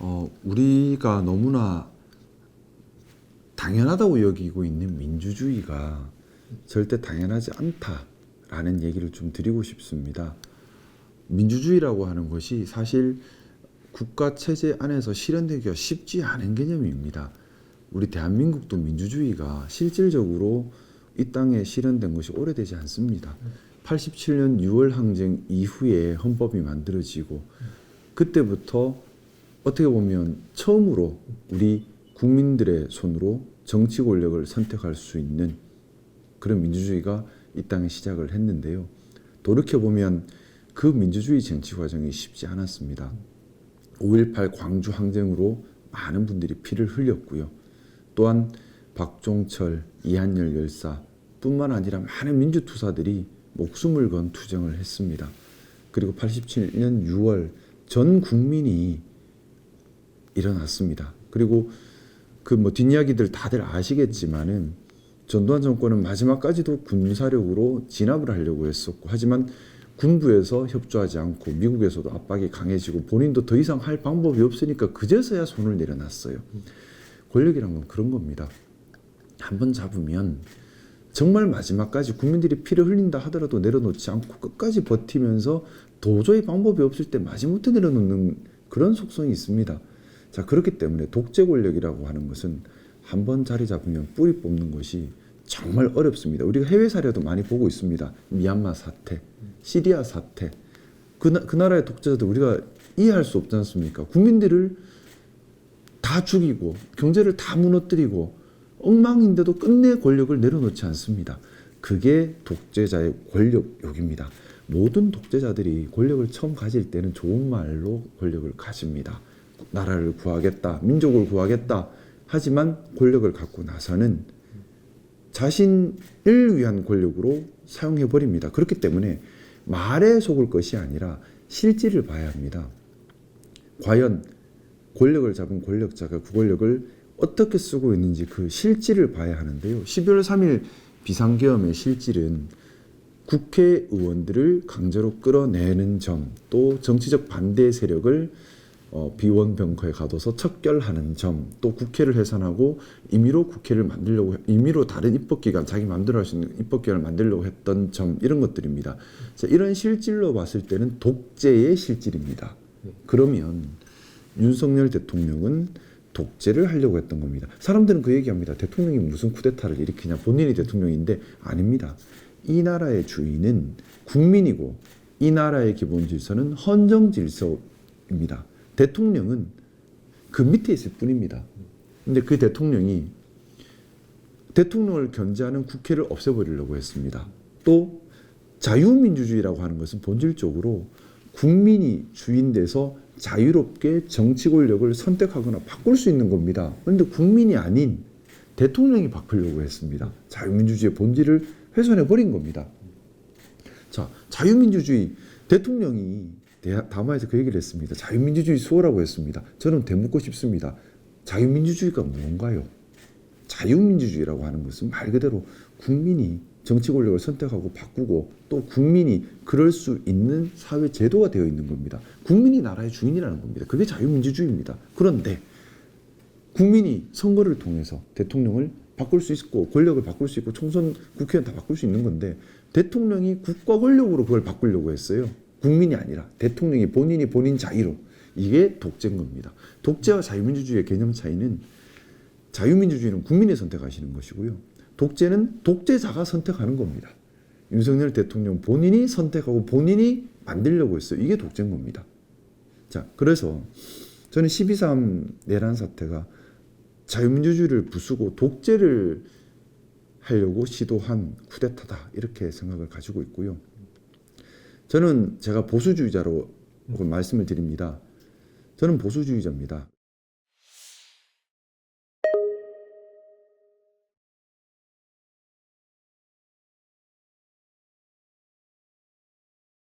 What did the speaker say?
어, 우리가 너무나 당연하다고 여기고 있는 민주주의가 절대 당연하지 않다라는 얘기를 좀 드리고 싶습니다. 민주주의라고 하는 것이 사실 국가 체제 안에서 실현되기가 쉽지 않은 개념입니다. 우리 대한민국도 민주주의가 실질적으로 이 땅에 실현된 것이 오래되지 않습니다. 87년 6월 항쟁 이후에 헌법이 만들어지고 그때부터 어떻게 보면 처음으로 우리 국민들의 손으로 정치 권력을 선택할 수 있는 그런 민주주의가 이 땅에 시작을 했는데요. 돌이켜 보면 그 민주주의 정치 과정이 쉽지 않았습니다. 5.18 광주 항쟁으로 많은 분들이 피를 흘렸고요. 또한 박종철, 이한열 열사 뿐만 아니라 많은 민주투사들이 목숨을 건 투쟁을 했습니다. 그리고 87년 6월 전 국민이 일어났습니다. 그리고 그 뭐 뒷이야기들 다들 아시겠지만은 전두환 정권은 마지막까지도 군사력으로 진압을 하려고 했었고 하지만 군부에서 협조하지 않고 미국에서도 압박이 강해지고 본인도 더 이상 할 방법이 없으니까 그제서야 손을 내려놨어요. 권력이란 건 그런 겁니다. 한번 잡으면 정말 마지막까지 국민들이 피를 흘린다 하더라도 내려놓지 않고 끝까지 버티면서 도저히 방법이 없을 때 마지못해 내려놓는 그런 속성이 있습니다. 자 그렇기 때문에 독재 권력이라고 하는 것은 한 번 자리 잡으면 뿌리 뽑는 것이 정말 어렵습니다. 우리가 해외 사례도 많이 보고 있습니다. 미얀마 사태, 시리아 사태, 그, 나, 그 나라의 독재자들 우리가 이해할 수 없지 않습니까? 국민들을 다 죽이고 경제를 다 무너뜨리고 엉망인데도 끝내 권력을 내려놓지 않습니다. 그게 독재자의 권력욕입니다. 모든 독재자들이 권력을 처음 가질 때는 좋은 말로 권력을 가집니다. 나라를 구하겠다, 민족을 구하겠다. 하지만 권력을 갖고 나서는 자신을 위한 권력으로 사용해 버립니다. 그렇기 때문에 말에 속을 것이 아니라 실질을 봐야 합니다. 과연 권력을 잡은 권력자가 그 권력을 어떻게 쓰고 있는지 그 실질을 봐야 하는데요. 12월 3일 비상계엄의 실질은 국회의원들을 강제로 끌어내는 점, 또 정치적 반대 세력을 어, 비원병커에 가둬서 척결하는 점, 또 국회를 해산하고 임의로 국회를 만들려고 임의로 다른 입법기관 자기 마음대로 할 수 있는 입법기관을 만들려고 했던 점 이런 것들입니다. 자, 이런 실질로 봤을 때는 독재의 실질입니다. 그러면 윤석열 대통령은 독재를 하려고 했던 겁니다. 사람들은 그 얘기합니다. 대통령이 무슨 쿠데타를 일으키냐? 본인이 대통령인데 아닙니다. 이 나라의 주인은 국민이고 이 나라의 기본 질서는 헌정 질서입니다. 대통령은 그 밑에 있을 뿐입니다. 근데 그 대통령이 대통령을 견제하는 국회를 없애버리려고 했습니다. 또 자유민주주의라고 하는 것은 본질적으로 국민이 주인 돼서 자유롭게 정치 권력을 선택하거나 바꿀 수 있는 겁니다. 그런데 국민이 아닌 대통령이 바꾸려고 했습니다. 자유민주주의의 본질을 훼손해 버린 겁니다. 자, 자유민주주의 대통령이 대- 담화에서 그 얘기를 했습니다. 자유민주주의 수호라고 했습니다. 저는 되묻고 싶습니다. 자유민주주의가 뭔가요? 자유민주주의라고 하는 것은 말 그대로 국민이 정치 권력을 선택하고 바꾸고 또 국민이 그럴 수 있는 사회 제도가 되어 있는 겁니다. 국민이 나라의 주인이라는 겁니다. 그게 자유민주주의입니다. 그런데 국민이 선거를 통해서 대통령을 바꿀 수 있고 권력을 바꿀 수 있고 총선 국회의원 다 바꿀 수 있는 건데 대통령이 국가 권력으로 그걸 바꾸려고 했어요. 국민이 아니라 대통령이 본인이 본인 자유로 이게 독재인 겁니다. 독재와 자유민주주의의 개념 차이는 자유민주주의는 국민이 선택하시는 것이고요. 독재는 독재자가 선택하는 겁니다. 윤석열 대통령 본인이 선택하고 본인이 만들려고 했어요. 이게 독재인 겁니다. 자, 그래서 저는 12.3 내란 사태가 자유민주주의를 부수고 독재를 하려고 시도한 쿠데타다 이렇게 생각을 가지고 있고요. 저는 제가 보수주의자로 말씀을 드립니다. 저는 보수주의자입니다.